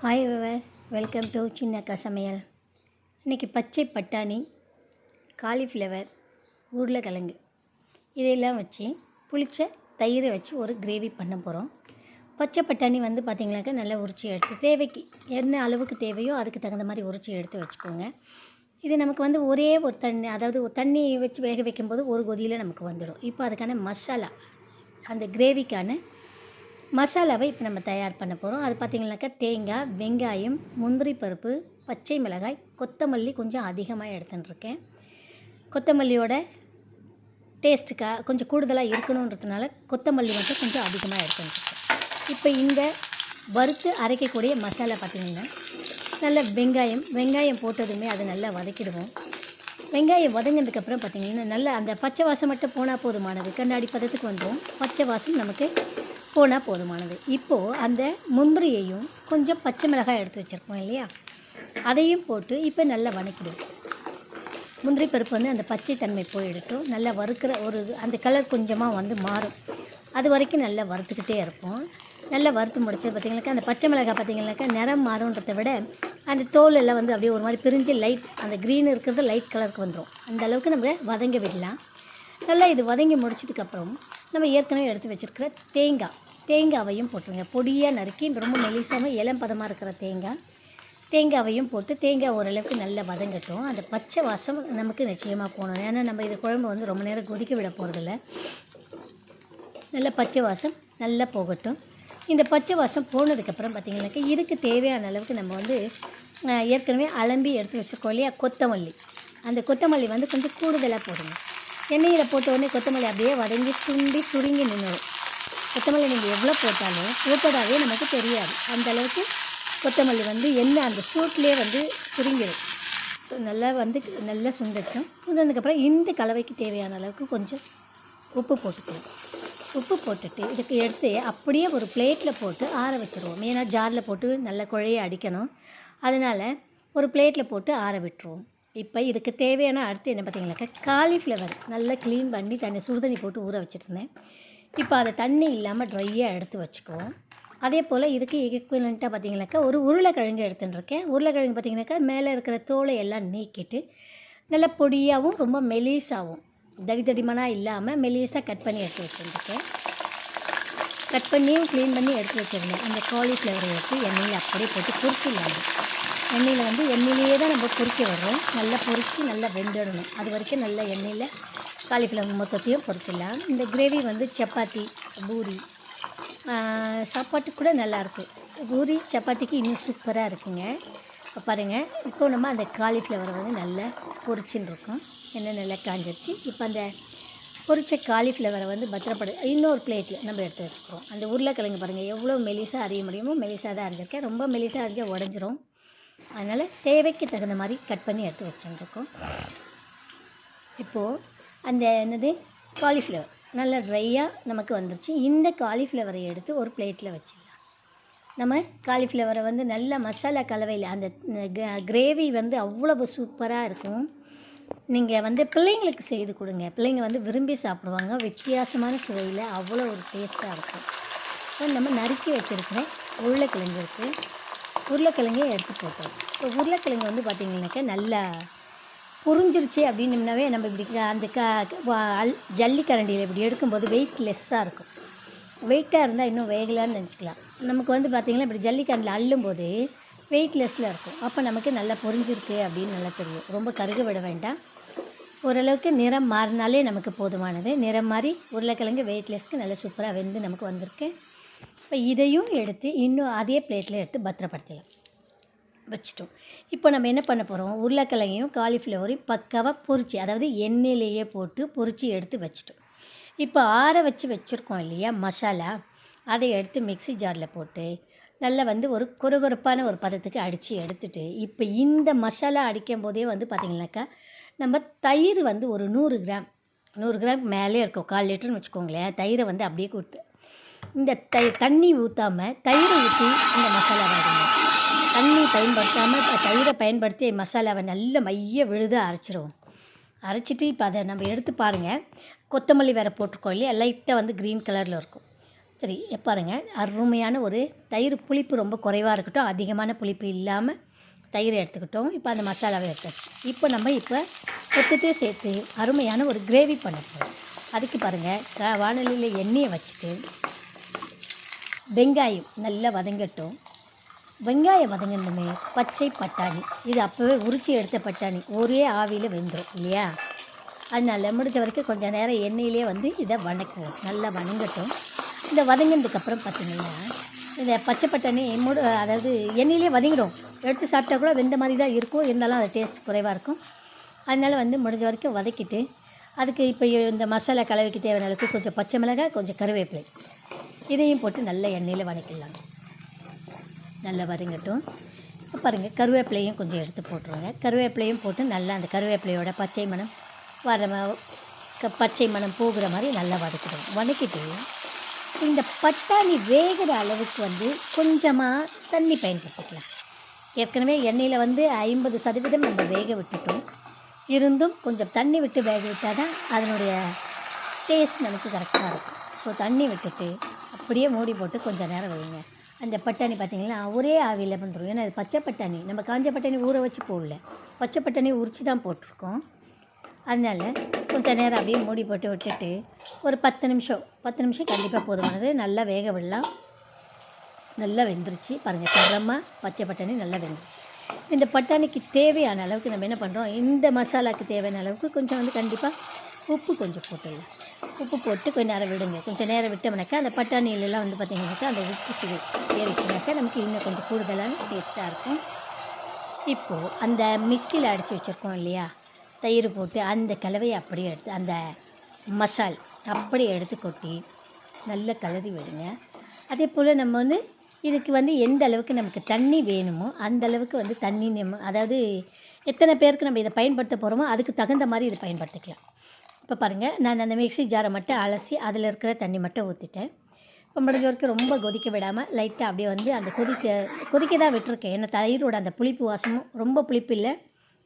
Hi viewers welcome to Chinnakka Samayal இன்றைக்கி பச்சை பட்டாணி காலிஃப்ளவர் உருளைக்கிழங்கு. இதையெல்லாம் வச்சு புளிச்ச தயிரை வச்சு ஒரு கிரேவி பண்ண போகிறோம் பச்சை பட்டாணி வந்து பார்த்திங்கனாக்கா நல்லா உரிச்சி எடுத்து தேவைக்கு என்ன அளவுக்கு தேவையோ அதுக்கு தகுந்த மாதிரி உரிச்சி எடுத்து வச்சுக்கோங்க. இது நமக்கு வந்து ஒரே ஒரு தண்ணி அதாவது தண்ணி வச்சு வேக வைக்கும்போது ஒரு கொதியில் நமக்கு வந்துடும். இப்போ அதுக்கான மசாலா அந்த கிரேவிக்கான மசாலாவை இப்போ நம்ம தயார் பண்ண போகிறோம் அது பார்த்திங்கனாக்கா தேங்காய் வெங்காயம் முந்திரி பருப்பு பச்சை மிளகாய் கொத்தமல்லி கொஞ்சம் அதிகமாக எடுத்துட்டுருக்கேன் கொத்தமல்லியோட டேஸ்ட்டுக்காக கொஞ்சம் கூடுதலாக இருக்கணுன்றதுனால கொத்தமல்லி மட்டும் கொஞ்சம் அதிகமாக எடுத்துட்டுருக்கேன் இப்போ இந்த வறுத்து அரைக்கக்கூடிய மசாலா பார்த்திங்கன்னா நல்ல வெங்காயம் வெங்காயம் போட்டதுமே அதை நல்லா வதக்கிடுவோம். வெங்காயம் வதங்கினதுக்கப்புறம் பார்த்திங்கன்னா நல்லா அந்த பச்சை வாசம் மட்டும் போனால் போதுமானது. கண்ணாடி பதத்துக்கு வந்துடும் பச்சை வாசம் நமக்கு போனால் போதுமானது. இப்போது அந்த முந்திரியையும் கொஞ்சம் பச்சை மிளகாய் எடுத்து வச்சுருக்கோம் இல்லையா? அதையும் போட்டு இப்போ நல்லா வதக்கிடுவோம் முந்திரி பருப்பு வந்து அந்த பச்சை தன்மை போயிடட்டும் நல்லா வறுக்கிற ஒரு அந்த கலர் கொஞ்சமாக வந்து மாறும். அது வரைக்கும் நல்லா வறுத்துக்கிட்டே இருப்போம். நல்லா வறுத்து முடிச்சது பார்த்திங்கனாக்கா அந்த பச்சை மிளகாய் பார்த்திங்கனாக்கா நிறம் மாறுன்றதை விட அந்த தோல் எல்லாம் வந்து அப்படியே ஒரு மாதிரி பிரிஞ்சு லைட் அந்த க்ரீன் இருக்கிறது லைட் கலருக்கு வந்துடும் அந்த அளவுக்கு நம்ம வதங்க விடலாம். நல்லா இது வதங்கி முடிச்சதுக்கப்புறம் நம்ம ஏற்கனவே எடுத்து வச்சுருக்கிற தேங்காய். தேங்காவையும் போட்டுருங்க. பொடியாக நறுக்கி ரொம்ப மெலிசாமல் இளம் பதமாக இருக்கிற தேங்காய் தேங்காவையும் போட்டு தேங்காய் ஓரளவுக்கு நல்லா வதங்கட்டும். அந்த பச்சை வாசம் நமக்கு நிச்சயமாக போகணும். ஏன்னா நம்ம இது குழம்பு வந்து ரொம்ப நேரம் கொதிக்க விட போகிறதில்ல நல்லா பச்சை வாசம் நல்லா போகட்டும். இந்த பச்சை வாசம் போனதுக்கப்புறம் பார்த்திங்கனாக்கா இதுக்கு தேவையான அளவுக்கு நம்ம வந்து ஏற்கனவே அலம்பி எடுத்து வச்சுருக்கோம் இல்லையா? கொத்தமல்லி. அந்த கொத்தமல்லி வந்து கொஞ்சம் கூடுதலாக போடுங்க எண்ணெயில் போட்ட உடனே கொத்தமல்லி அப்படியே வதங்கி சுண்டி சுருங்கி நின்றுடும் கொத்தமல்லி நீங்கள் எவ்வளோ போட்டாலும் போட்டதாகவே நமக்கு தெரியாது. அந்த அளவுக்கு கொத்தமல்லி வந்து என்ன அந்த சூட்லேயே வந்து சுருங்கிடும் ஸோ நல்லா வந்து நல்லா சுண்டட்டும். சுண்டதுக்கப்புறம் இந்த கலவைக்கு தேவையான அளவுக்கு கொஞ்சம் உப்பு போட்டுக்கணும் உப்பு போட்டுட்டு இதுக்கு எடுத்து அப்படியே ஒரு பிளேட்டில் போட்டு ஆற வச்சுருவோம். ஏன்னா ஜாரில் போட்டு நல்ல குழைய அடிக்கணும். அதனால் ஒரு பிளேட்டில் போட்டு ஆற விட்டுருவோம். இப்போ இதுக்கு தேவையான அடுத்து என்ன பார்த்தீங்கன்னாக்கா காலிஃப்ளவர் நல்லா க்ளீன் பண்ணி தண்ணி சுடுதண்ணி போட்டு ஊற வச்சுருந்தேன். இப்போ அதை தண்ணி இல்லாமல் ட்ரையாக எடுத்து வச்சுக்குவோம். அதே போல் இதுக்கு ஈக்குவலண்ட்டாக பார்த்தீங்கன்னாக்கா ஒரு உருளைக்கிழங்கு எடுத்துட்டுருக்கேன். உருளைக்கிழங்கு பார்த்திங்கனாக்கா மேலே இருக்கிற தோலை எல்லாம் நீக்கிட்டு நல்லா பொடியாகவும் ரொம்ப மெலிசாகவும் தடி தடிமனாக இல்லாமல் மெலிசாக கட் பண்ணி எடுத்து வச்சுருந்துருக்கேன் கட் பண்ணியும் க்ளீன் பண்ணி எடுத்து வச்சிருந்தேன் அந்த காலிஃப்ளவரை எடுத்து எண்ணெயில் அப்படியே போட்டு பொரிச்சிடலாம். எண்ணெயில் வந்து எண்ணெயிலேயே தான் நம்ம பொறிக்க வர்றோம். நல்லா பொரித்து நல்லா வெந்துடணும். அது வரைக்கும் நல்லா எண்ணெயில் காலிஃப்ளவர் மொத்தத்தையும் பொரிச்சிடலாம் இந்த கிரேவி வந்து சப்பாத்தி பூரி. சாப்பாட்டுக்கு கூட நல்லாயிருக்கும் பூரி சப்பாத்திக்கு இன்னும் சூப்பராக இருக்குங்க. இப்போ பாருங்கள் இப்போ நம்ம அந்த காலிஃப்ளவரை வந்து நல்லா பொரிச்சுன்னு இருக்கோம். எண்ணெய் நல்லா காஞ்சிருச்சு. இப்போ அந்த பொரிச்ச காலிஃப்ளவரை வந்து பத்திரப்படு இன்னொரு பிளேட்டில் நம்ம எடுத்து வச்சுக்கிறோம். அந்த உருளைக்கிழங்கு பாருங்கள் எவ்வளோ மெலிசாக அறிய முடியுமோ மெலிசாக தான் அரைஞ்சிருக்கேன். ரொம்ப மெலிசாக அரிஞ்சா உடஞ்சிரும். அதனால் தேவைக்கு தகுந்த மாதிரி கட் பண்ணி எடுத்து வச்சுருக்கோம். இப்போது அந்த என்னது காலிஃப்ளவர் நல்லா ட்ரையாக நமக்கு வந்துருச்சு. இந்த காலிஃப்ளவரை எடுத்து ஒரு பிளேட்டில் வச்சிடலாம். நம்ம காலிஃப்ளவரை வந்து நல்ல மசாலா கலவையில் அந்த கிரேவி வந்து அவ்வளவு சூப்பராக இருக்கும். நீங்கள் வந்து பிள்ளைங்களுக்கு செய்து கொடுங்க. பிள்ளைங்க வந்து விரும்பி சாப்பிடுவாங்க. வித்தியாசமான சுவையில் அவ்வளோ ஒரு டேஸ்ட்டாக இருக்கும். நம்ம நறுக்கி வச்சுருக்கிற உருளைக்கிழங்கு இருக்குது உருளைக்கிழங்கையும் எடுத்து போட்டோம். இப்போ உருளைக்கிழங்கு வந்து பார்த்திங்கனாக்கா நல்லா புரிஞ்சிருச்சு அப்படின்னம்னாவே நம்ம இப்படி அந்த க அல் ஜல்லிக்கரண்டியில் இப்படி எடுக்கும்போது வெயிட் லெஸ்ஸாக இருக்கும். வெயிட்டாக இருந்தால் இன்னும் வேகலான்னு நினச்சிக்கலாம். நமக்கு வந்து பார்த்திங்கன்னா இப்படி ஜல்லிக்கரண்டில் அள்ளும்போது வெயிட்லெஸ்ஸில் இருக்கும். அப்போ நமக்கு நல்லா பொரிஞ்சிருக்கு அப்படின்னு நல்லா தெரியும். ரொம்ப கருக விட வேண்டாம். ஓரளவுக்கு நிறம் மாறினாலே நமக்கு போதுமானது. நிறம் மாறி உருளைக்கிழங்கு வெயிட்லெஸ்க்கு நல்லா சூப்பராக வெந்து நமக்கு வந்திருக்கு. இப்போ இதையும் எடுத்து இன்னும் அதே பிளேட்டில் எடுத்து பத்திரப்படுத்திடலாம் வச்சிட்டோம். இப்போ நம்ம என்ன பண்ண போகிறோம் உருளைக்கிழங்கையும் காலிஃப்ளவரையும் பக்காவாக பொரிச்சு அதாவது எண்ணெயிலேயே போட்டு பொரிச்சு எடுத்து வச்சிட்டோம். இப்போ ஆற வச்சு வச்சுருக்கோம் இல்லையா மசாலா அதை எடுத்து மிக்ஸி ஜாரில் போட்டு நல்லா வந்து ஒரு கொரகொரப்பான ஒரு பதத்துக்கு அடித்து எடுத்துட்டு இப்போ இந்த மசாலா அடிக்கும் போதே வந்து பார்த்திங்கனாக்கா நம்ம தயிர் வந்து ஒரு நூறு கிராம் நூறு கிராம் மேலே இருக்கும் கால் லிட்டர்னு வச்சுக்கோங்களேன் தயிரை வந்து அப்படியே கொடுத்து இந்த தை தண்ணி ஊற்றாமல் தயிரை ஊற்றி இந்த மசாலாவை அடிங்க தண்ணி பயன்படுத்தாமல் தயிரை பயன்படுத்தி மசாலாவை நல்ல மைய விழுதாக அரைச்சிருவோம். அரைச்சிட்டு இப்போ அதை நம்ம எடுத்து பாருங்கள் கொத்தமல்லி வேறு போட்டிருக்கோம் இல்லையா? லைட்டாக வந்து க்ரீன் கலரில் இருக்கும். சரி பாருங்கள் அருமையான ஒரு தயிர் புளிப்பு ரொம்ப குறைவாக இருக்கட்டும் அதிகமான புளிப்பு இல்லாமல் தயிர் எடுத்துக்கிட்டோம். இப்போ அந்த மசாலாவை எடுத்தாச்சு இப்போ நம்ம இப்போ கொத்துட்டு சேர்த்து அருமையான ஒரு கிரேவி பண்ண போகிறோம் அதுக்கு பாருங்கள் வானலியில் எண்ணெயை வச்சுட்டு வெங்காயம் நல்லா வதங்கட்டும். வெங்காயம் வதங்கணுமே பச்சை பட்டாணி. இது அப்போவே உரிச்சி எடுத்த பட்டாணி. ஒரே ஆவியில் வெந்துடும் இல்லையா? அதனால் முடிஞ்ச வரைக்கும் கொஞ்சம் நேரம் எண்ணெயிலே வந்து இதை வணக்குவோம். நல்லா வதங்கட்டும் இந்த வதங்கினதுக்கப்புறம் பார்த்திங்கன்னா இந்த பச்சை பட்டாணி முடு அதாவது எண்ணெயிலே வதங்கிடும். எடுத்து சாப்பிட்டா கூட வெந்த மாதிரி தான் இருக்கும். இருந்தாலும் அது டேஸ்ட் குறைவாக இருக்கும். அதனால் வந்து முடிஞ்ச வரைக்கும் வதக்கிட்டு அதுக்கு இப்போ இந்த மசாலா கலவைக்கு தேவையான அளவுக்கு கொஞ்சம் பச்சை மிளகாய் கொஞ்சம் கருவேப்பிலை. இதையும் போட்டு நல்ல எண்ணெயில் வதக்கிடலாம். நல்லா வதங்கட்டும். இப்போ பாருங்கள் கருவேப்பிலையும் கொஞ்சம் எடுத்து போட்டுருங்க. கருவேப்பிலையும் போட்டு நல்லா அந்த கருவேப்பிலையோட பச்சை மணம் வர க- பச்சை மணம் போகிற மாதிரி நல்லா வதக்கிடும் வதக்கிட்டு இந்த பட்டாணி வேகிற அளவுக்கு வந்து கொஞ்சமாக தண்ணி பயன்படுத்திக்கலாம். ஏற்கனவே எண்ணெயில் வந்து ஐம்பது சதவீதம் நம்ம வேக விட்டுட்டோம். இருந்தும் கொஞ்சம் தண்ணி விட்டு வேக விட்டால் தான் அதனுடைய டேஸ்ட் நமக்கு கரெக்டாக இருக்கும். ஸோ தண்ணி விட்டுட்டு அப்படியே மூடி போட்டு கொஞ்சம் நேரம் வைங்க. அந்த பட்டாணி பார்த்திங்கன்னா ஒரே ஆவியில் பண்ணுறோம் ஏன்னா அது பச்சை பட்டாணி. நம்ம காஞ்ச பட்டாணி ஊற வச்சு போடல. பச்சை பட்டாணி உரிச்சு தான் போட்டிருக்கோம். அதனால் கொஞ்சம் நேரம் அப்படியே மூடி போட்டு விட்டுட்டு ஒரு பத்து நிமிஷம் பத்து நிமிஷம் கண்டிப்பாக போதுமானது. நல்லா வேக விடலாம். நல்லா வெந்துருச்சு. பாருங்கள் தரமாக பச்சை பட்டாணி நல்லா வெந்துருச்சு. இந்த பட்டாணிக்கு தேவையான அளவுக்கு நம்ம என்ன பண்ணுறோம் இந்த மசாலாக்கு தேவையான அளவுக்கு கொஞ்சம் வந்து கண்டிப்பாக உப்பு கொஞ்சம் போட்டுடலாம் உப்பு போட்டு கொஞ்சம் நேரம் விடுங்க. கொஞ்சம் நேரம் விட்டோம்னாக்கா அந்த பட்டாணியிலலாம் வந்து பார்த்திங்கனாக்கா அந்த உப்பு சுவை ஏறிச்சுனாக்கா நமக்கு இன்னும் கொஞ்சம் கூடுதலான டேஸ்ட்டாக இருக்கும். இப்போது அந்த மிக்சியில் அடித்து வச்சுருக்கோம் இல்லையா? தயிர் போட்டு அந்த கலவையை அப்படியே எடுத்து அந்த மசால் அப்படியே எடுத்து கொட்டி நல்லா கலரி விடுங்க. அதே போல் நம்ம வந்து இதுக்கு வந்து எந்த அளவுக்கு நமக்கு தண்ணி வேணுமோ அந்த அளவுக்கு வந்து தண்ணி நம்ம அதாவது எத்தனை பேருக்கு நம்ம இதை பயன்படுத்த போகிறோமோ அதுக்கு தகுந்த மாதிரி இதை பயன்படுத்திக்கலாம். இப்போ பாருங்கள் நான் அந்த மிக்சி ஜாரை மட்டும் அலசி அதில் இருக்கிற தண்ணி மட்டும் ஊற்றிட்டேன் இப்போ முடிஞ்ச வரைக்கும் ரொம்ப கொதிக்க விடாமல் லைட்டாக அப்படியே வந்து அந்த கொதிக்க கொதிக்க தான் விட்டுருக்கேன். ஏன்னா தயிரோட அந்த புளிப்பு வாசமும் ரொம்ப புளிப்பு இல்லை.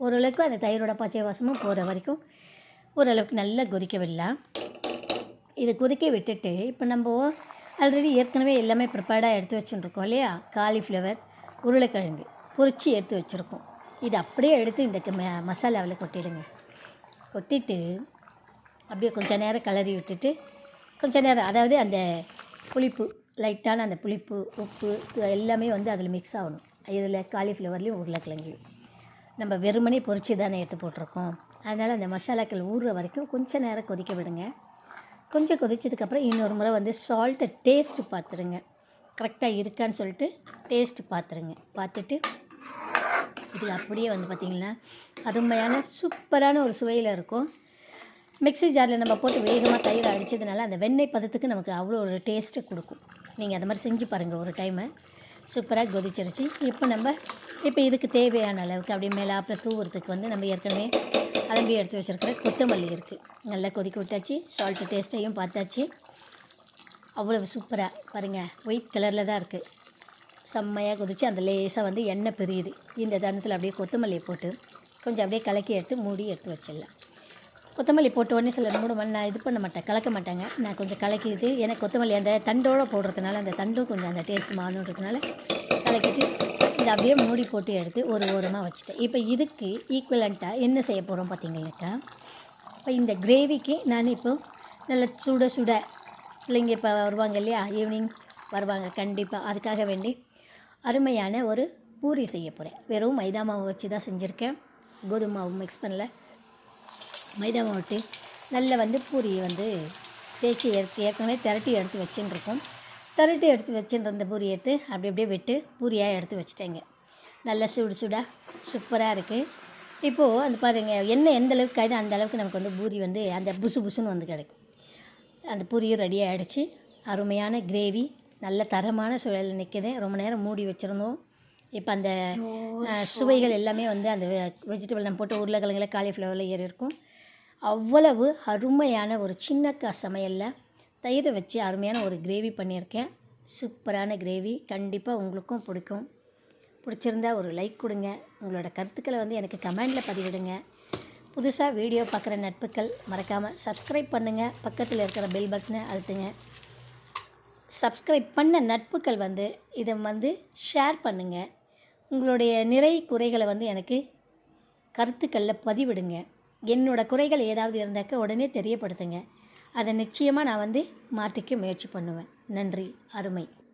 ஓரளவுக்கு அந்த தயிரோட பச்சை வாசமும் போகிற வரைக்கும் ஓரளவுக்கு நல்லா கொதிக்க விடலாம். இதை கொதிக்க விட்டுட்டு இப்போ நம்ம ஆல்ரெடி ஏற்கனவே எல்லாமே ப்ரிப்பேர்டாக எடுத்து வச்சுருக்கோம் இல்லையா? காலிஃப்ளவர் உருளைக்கிழங்கு பொரிச்சு எடுத்து வச்சுருக்கோம். இது அப்படியே எடுத்து இந்த மசாலாவில் கொட்டிடுங்க. கொட்டிட்டு அப்படியே கொஞ்சம் நேரம் கிளறி விட்டுட்டு கொஞ்சம் நேரம் அதாவது அந்த புளிப்பு லைட்டான அந்த புளிப்பு உப்பு இது எல்லாமே வந்து அதில் மிக்ஸ் ஆகணும். இதில் காலிஃப்ளவர்லேயும் உருளைக்கிழங்கு. நம்ம வெறுமனே பொறிச்சு தானே எடுத்து போட்டிருக்கோம். அதனால் அந்த மசாலாக்கள் ஊறுற வரைக்கும் கொஞ்சம் நேரம் கொதிக்க விடுங்க. கொஞ்சம் கொதிச்சதுக்கப்புறம் இன்னொரு முறை வந்து சால்ட்டை டேஸ்ட்டு பார்த்துருங்க கரெக்டாக இருக்கான்னு சொல்லிட்டு டேஸ்ட்டு பார்த்துருங்க பார்த்துட்டு இது அப்படியே வந்து பார்த்திங்கன்னா அருமையான சூப்பரான ஒரு சுவையில் இருக்கும். மிக்ஸி ஜாரில் நம்ம போட்டு வேகமாக தயிர் அடித்ததுனால அந்த வெண்ணெய் பதத்துக்கு நமக்கு அவ்வளோ ஒரு டேஸ்ட்டு கொடுக்கும். நீங்கள் அந்த மாதிரி செஞ்சு பாருங்கள் ஒரு டைமு. சூப்பராக கொதிச்சிருச்சு. இப்போ நம்ம இப்போ இதுக்கு தேவையான அளவுக்கு அப்படியே மேலே அப்புறம் தூவுறதுக்கு வந்து நம்ம ஏற்கனவே அலம்பி எடுத்து வச்சுருக்கிற கொத்தமல்லி இருக்குது நல்லா கொதிக்க விட்டாச்சு. சால்ட்டு டேஸ்ட்டையும் பார்த்தாச்சு. அவ்வளோ சூப்பராக பாருங்கள் ஒயிட் கலரில் தான் இருக்குது செம்மையாக கொதிச்சு அந்த லேசாக வந்து எண்ணெய் பிரியுது. இந்த தருணத்தில் அப்படியே கொத்தமல்லியை போட்டு கொஞ்சம் அப்படியே கலக்கி எடுத்து மூடி எடுத்து வச்சிடலாம். கொத்தமல்லி போட்ட உடனே சில மூணு மணி நான் இது பண்ண மாட்டேன் கலக்க மாட்டாங்க. நான் கொஞ்சம் கலக்கிட்டு ஏன்னா கொத்தமல்லி அந்த தண்டோடு போடுறதுனால அந்த தண்டும் கொஞ்சம் அந்த டேஸ்ட் மாறணுன்றதுனால கலக்கிட்டு இதை அப்படியே மூடி போட்டு எடுத்து ஒரு ஓரமாக வச்சுட்டேன். இப்போ இதுக்கு ஈக்குவலண்ட்டாக என்ன செய்ய போகிறோம் பார்த்தீங்கன்னாக்கா இப்போ இந்த கிரேவிக்கு நான் இப்போ நல்ல சுட சுட பிள்ளைங்க இப்போ வருவாங்க இல்லையா ஈவினிங் வருவாங்க கண்டிப்பாக அதுக்காக வேண்டி அருமையான ஒரு பூரி செய்ய போகிறேன் வெறும் மைதா மாவு வச்சு தான் செஞ்சுருக்கேன். கோதுமை மாவு மிக்ஸ் பண்ணல. மைதா மாவு நல்ல வந்து பூரியை வந்து தேய்ச்சி எடுத்து ஏற்கனவே திரட்டி எடுத்து வச்சுன்னு இருக்கோம் திரட்டி எடுத்து வச்சுன்ற அந்த பூரி எடுத்து அப்படி அப்படியே விட்டு பூரியாக எடுத்து வச்சுட்டேங்க. நல்லா சுடு சுடாக சூப்பராக இருக்குது இப்போது அந்த பாருங்க எண்ணெய் எந்த அளவுக்கு காயுதோ அந்த அளவுக்கு நமக்கு வந்து பூரி வந்து அந்த புசு புசுன்னு வந்து கிடைக்கும். அந்த பூரியும் ரெடி ஆகிடுச்சு அருமையான கிரேவி நல்ல தரமான சுவையில் நிற்குது ரொம்ப நேரம் மூடி வச்சுருந்தோம். இப்போ அந்த சுவைகள் எல்லாமே வந்து அந்த வெஜிடபிள் நம்ம போட்டு உருளைக்கிழங்குல காலிஃப்ளவரில் ஏறி இருக்கும் அவ்வளவு அருமையான ஒரு சின்னக்கா சமையலில். தயிரை வச்சு அருமையான ஒரு கிரேவி பண்ணியிருக்கேன். சூப்பரான கிரேவி கண்டிப்பாக உங்களுக்கும் பிடிக்கும். பிடிச்சிருந்தா ஒரு லைக் கொடுங்க. உங்களோட கருத்துக்களை வந்து எனக்கு கமெண்டில் பதிவிடுங்க. புதுசாக வீடியோ பார்க்குற நட்புகள் மறக்காமல் சப்ஸ்கிரைப் பண்ணுங்கள் பக்கத்தில் இருக்கிற பெல் பட்டனை அழுத்துங்க. சப்ஸ்கிரைப் பண்ண நட்புகள் வந்து இதை வந்து ஷேர் பண்ணுங்கள் உங்களுடைய நிறை குறைகளை வந்து எனக்கு கருத்துக்களில் பதிவிடுங்க. என்னோடய குறைகள் ஏதாவது இருந்தாக்க உடனே தெரியப்படுத்துங்க. அதை நிச்சயமாக நான் வந்து மாற்றிக்க முயற்சி பண்ணுவேன். நன்றி அருமை.